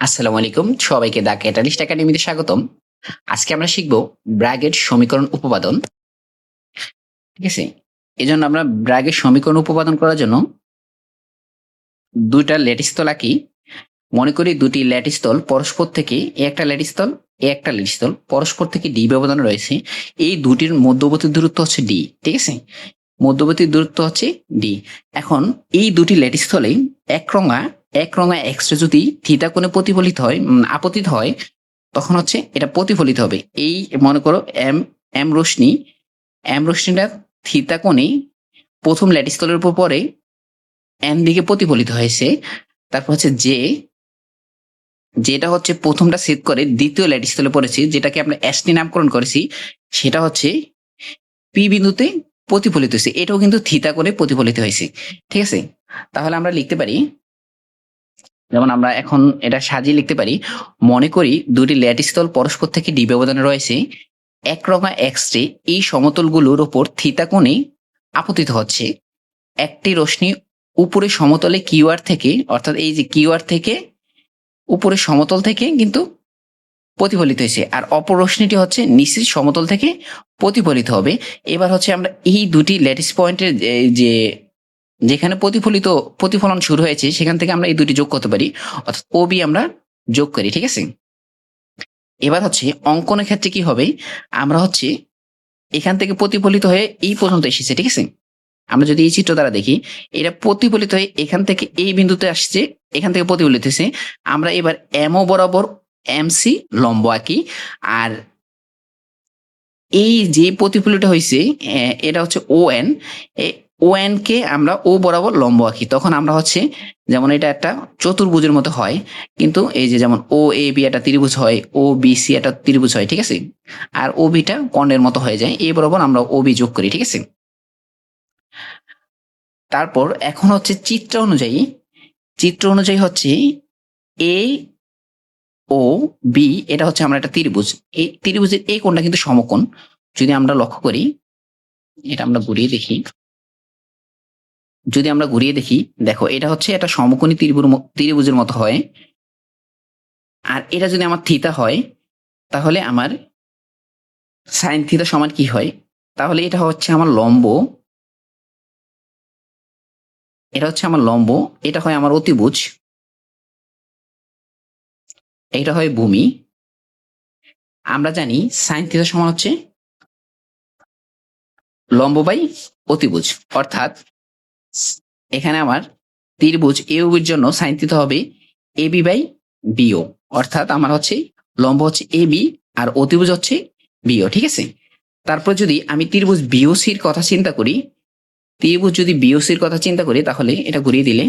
আসসালামু আলাইকুম, সবাইকে দা ক্যাটালিস্ট একাডেমিতে স্বাগতম। আজকে আমরা শিখব ব্র্যাগের সমীকরণ উপপাদন। ঠিক আছে? এই জন্য আমরা ব্র্যাগের সমীকরণ উপপাদন করার জন্য দুইটা ল্যাটিস্তল আঁকি। মনে করি দুটি ল্যাটিস্তল পরস্পর থেকে একটা ল্যাটিস্তল, এ একটা ল্যাটিস্তল, পরস্পর থেকে ডি ব্যবধান রয়েছে। এই দুটির মধ্যবর্তী দূরত্ব হচ্ছে ডি, ঠিক আছে? মধ্যবর্তী দূরত্ব হচ্ছে ডি। এখন এই দুটি ল্যাটিস্থলে এক রঙা এক রঙা এক্সরে যদি থিতা কোণে প্রতিফলিত হয় আপতিত হয়, তখন হচ্ছে এটা প্রতিফলিত হবে। এই মনে করো এম এম রশ্মি এম রশ্মিটা থিতা কোণে প্রথম ল্যাটিস্থলের উপর পরে এন দিকে প্রতিফলিত হয়েছে তারপর হচ্ছে যে যেটা হচ্ছে প্রথমটা সেট করে দ্বিতীয় ল্যাটিস্থলে পড়েছে, যেটাকে আমরা এসটি নামকরণ করেছি, সেটা হচ্ছে পি বিন্দুতে প্রতিফলিত হয়েছে। এটাও কিন্তু থিতা করে প্রতিফলিত হয়েছে। ঠিক আছে? তাহলে আমরা লিখতে পারি যেমন আমরা এখন এটা সাজিয়ে লিখতে পারি, মনে করি দুটি ল্যাটিস্তল পরস্পর থেকে ডি ব্যবধানে রয়েছে একরঙা এক্স রে এই সমতলগুলোর ওপর থিতা কোণে আপতিত হচ্ছে। একটি রশ্মি উপরে সমতলে কিউআর থেকে, অর্থাৎ এই যে কিউআর থেকে উপরে সমতল থেকে কিন্তু প্রতিফলিত হয়েছে, আর অপর রশ্মিটি হচ্ছে নিচের সমতল থেকে প্রতিফলিত হবে। এবার হচ্ছে আমরা এই দুটি ল্যাটিস পয়েন্টের যে যেখানে প্রতিফলিত, প্রতিফলন শুরু হয়েছে, সেখান থেকে আমরা এই দুটি যোগ করতে পারি। অর্থাৎ ও বি আমরা যোগ করি, ঠিক আছে? এবার হচ্ছে অঙ্কনের ক্ষেত্রে কি হবে? আমরা হচ্ছে এখান থেকে প্রতিফলিত হয়ে এই পর্যন্ত এসেছে, ঠিক আছে? আমরা যদি এই চিত্র দ্বারা দেখি, এটা প্রতিফলিত হয়ে এখান থেকে এই বিন্দুতে আসছে, এখান থেকে প্রতিফলিত হয়েছে। আমরা এবার এমও বরাবর এম সি লম্ব আঁকি, আর এই যে প্রতিফলিত হয়েছে এটা হচ্ছে O N O N K আমরা ও বরাবর লম্ব আঁকি। তখন আমরা হচ্ছে যেমন এটা একটা চতুর্ভুজের মতো হয়, কিন্তু এই যে যেমন ও এ বি একটা ত্রিভুজ হয় ও বি সি একটা ত্রিভুজ হয়, ঠিক আছে? আর ও বিটা কর্ণের মতো হয়ে যায়। এই বরাবর আমরা ও বি যোগ করি, ঠিক আছে? তারপর এখন হচ্ছে চিত্র অনুযায়ী চিত্র অনুযায়ী হচ্ছে এ ও বি এটা হচ্ছে আমরা একটা ত্রিভুজ। এই ত্রিভুজের এই কোণটা কিন্তু সমকোণ। যদি আমরা লক্ষ্য করি, এটা আমরা ঘুরিয়ে দেখি। যদি আমরা ঘুরিয়ে দেখি, দেখো, এটা হচ্ছে একটা সমকোণী ত্রিভুজ ত্রিভুজের মতো হয়। আর এটা যদি আমার থিতা হয়, তাহলে আমার সাইন থিতা সমান কি হয়? তাহলে এটা হচ্ছে আমার লম্ব। এটা হচ্ছে আমার লম্ব, এটা হয় আমার অতিভুজ। এটা হয় ভূমি। আমরা জানি সাইন থিটা সমান হচ্ছে লম্ব বাই অতিভুজ। অর্থাৎ এখানে আমার ত্রিভুজ এ বির জন্য সাইন থিটা হবে এ বি বাই বিও অর্থাৎ আমার হচ্ছে লম্ব হচ্ছে এ বি আর অতিভুজ হচ্ছে বিও ঠিক আছে? তারপর যদি আমি ত্রিভুজ বিওসির কথা চিন্তা করি, ত্রিভুজ যদি বিওসির কথা চিন্তা করি, তাহলে এটা ঘুরিয়ে দিলে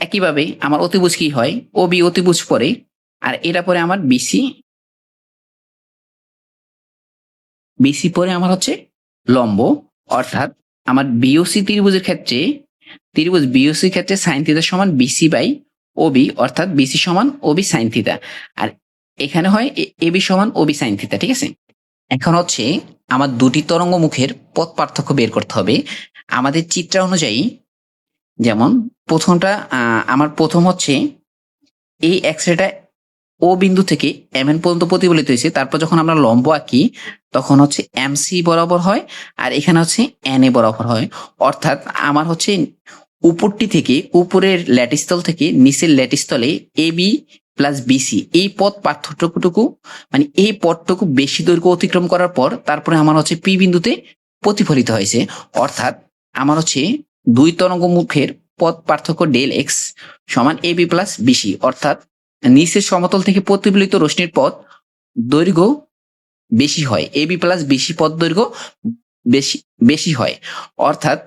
একইভাবে আমার অতিভুজ কি হয়? ও বি অতিভুজ পরে আর এটা পরে আমার বিসি বিসি পরে আমার হচ্ছে লম্ব, অর্থাৎ আমার বিওসি ত্রিভুজের ক্ষেত্রে, ত্রিভুজ বিওসির ক্ষেত্রে সাইন থিতা সমান বিসি বাই ওবি অর্থাৎ বিসি সমান ওবি সাইন থিতা আর এখানে হয় এবি সমান ওবি সাইন থিতা ঠিক আছে? এখন হচ্ছে আমার দুটি তরঙ্গ মুখের পথ পার্থক্য বের করতে হবে। আমাদের চিত্র অনুযায়ী, যেমন প্রথমটা আমার প্রথম হচ্ছে এই এক্সরেটা ও বিন্দু থেকে এম এন পর্যন্ত প্রতিফলিত হয়েছে। তারপর যখন আমরা লম্ব আঁকি তখন হচ্ছে এম সি বরাবর হয় আর এখানে হচ্ছে এন এ বরাবর হয়। অর্থাৎ আমার হচ্ছে উপরটি থেকে উপরের ল্যাটিস্তল থেকে নিচের ল্যাটিস্তলে এ বি প্লাস বিসি এই পথ পার্থক্যটুকু মানে এই পথটুকু বেশি দৈর্ঘ্য অতিক্রম করার পর তারপরে আমার হচ্ছে পি বিন্দুতে প্রতিফলিত হয়েছে। অর্থাৎ আমার হচ্ছে দুই তরঙ্গ মুখের পথ পার্থক্য ডেল এক্স সমান এ বি প্লাস বিসি অর্থাৎ নিচের সমতল থেকে প্রতিফলিত রশ্মির পথ দৈর্ঘ্য বেশি হয় এ বি প্লাস বিসি পথ দৈর্ঘ্য, বেশি বেশি হয়। অর্থাৎ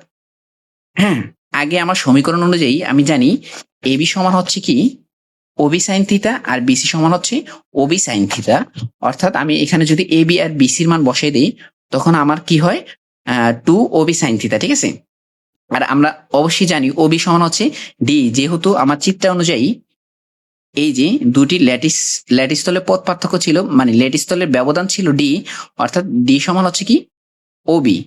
হ্যাঁ আগে আমার সমীকরণ অনুযায়ী আমি জানি এ বি সমান হচ্ছে কি? ওবি সাইন থিতা আর বিসি সমান হচ্ছে ওবি সাইন থিতা অর্থাৎ আমি এখানে যদি এ বি আর বিসির মান বসাই দিই, তখন আমার কি হয়? টু ওবি সাইন থিতা ঠিক আছে? আর আমরা অবশ্যই জানি ওবি সমান হচ্ছে ডি যেহেতু আমার চিত্র অনুযায়ী এই যে দুটি ল্যাটিস ল্যাটিস তলের পথ পার্থক্য ছিল মানে ল্যাটিস তলের ব্যবধান ছিল ডি অর্থাৎ ডি সমান হচ্ছে কি? ওবি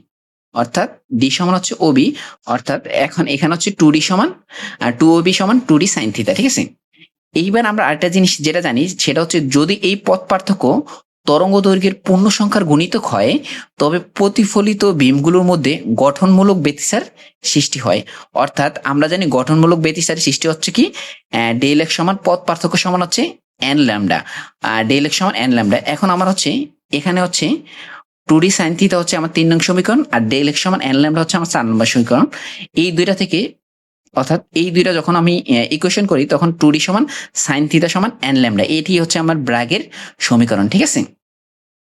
অর্থাৎ ডি সমান হচ্ছে ওবি অর্থাৎ এখন এখানে হচ্ছে টু ডি সমান, আর টু ওবি সমান টু ডি সাইন থিতা ঠিক আছে? এইবার আমরা আরেকটা জিনিস যেটা জানি, সেটা হচ্ছে যদি এই পথ পার্থক্য তরঙ্গ দৈর্ঘ্যের পূর্ণ সংখ্যার গুণিতক হয়, তবে প্রতিফলিত বিমগুলোর মধ্যে গঠনমূলক ব্যতিসার সৃষ্টি হয়। অর্থাৎ আমরা জানি গঠনমূলক ব্যতিসার সৃষ্টি হচ্ছে কি? ডেল এক্স সমান পথ পার্থক্য সমান হচ্ছে এন ল্যামডা ডেল এক্স সমান এন ল্যামডা এখন আমার হচ্ছে, এখানে হচ্ছে টু ডি সাইন থিটা হচ্ছে আমার তিন নং সমীকরণ, আর ডেল এক্স সমান এন ল্যামডা হচ্ছে আমার চার নম্বর সমীকরণ। এই দুইটা থেকে, অর্থাৎ এই দুইটা যখন আমি ইকুয়েশন করি, তখন টু ডি সমান সাইন থিটা সমান এন ল্যামডা এটি হচ্ছে আমার ব্র্যাগের সমীকরণ, ঠিক আছে?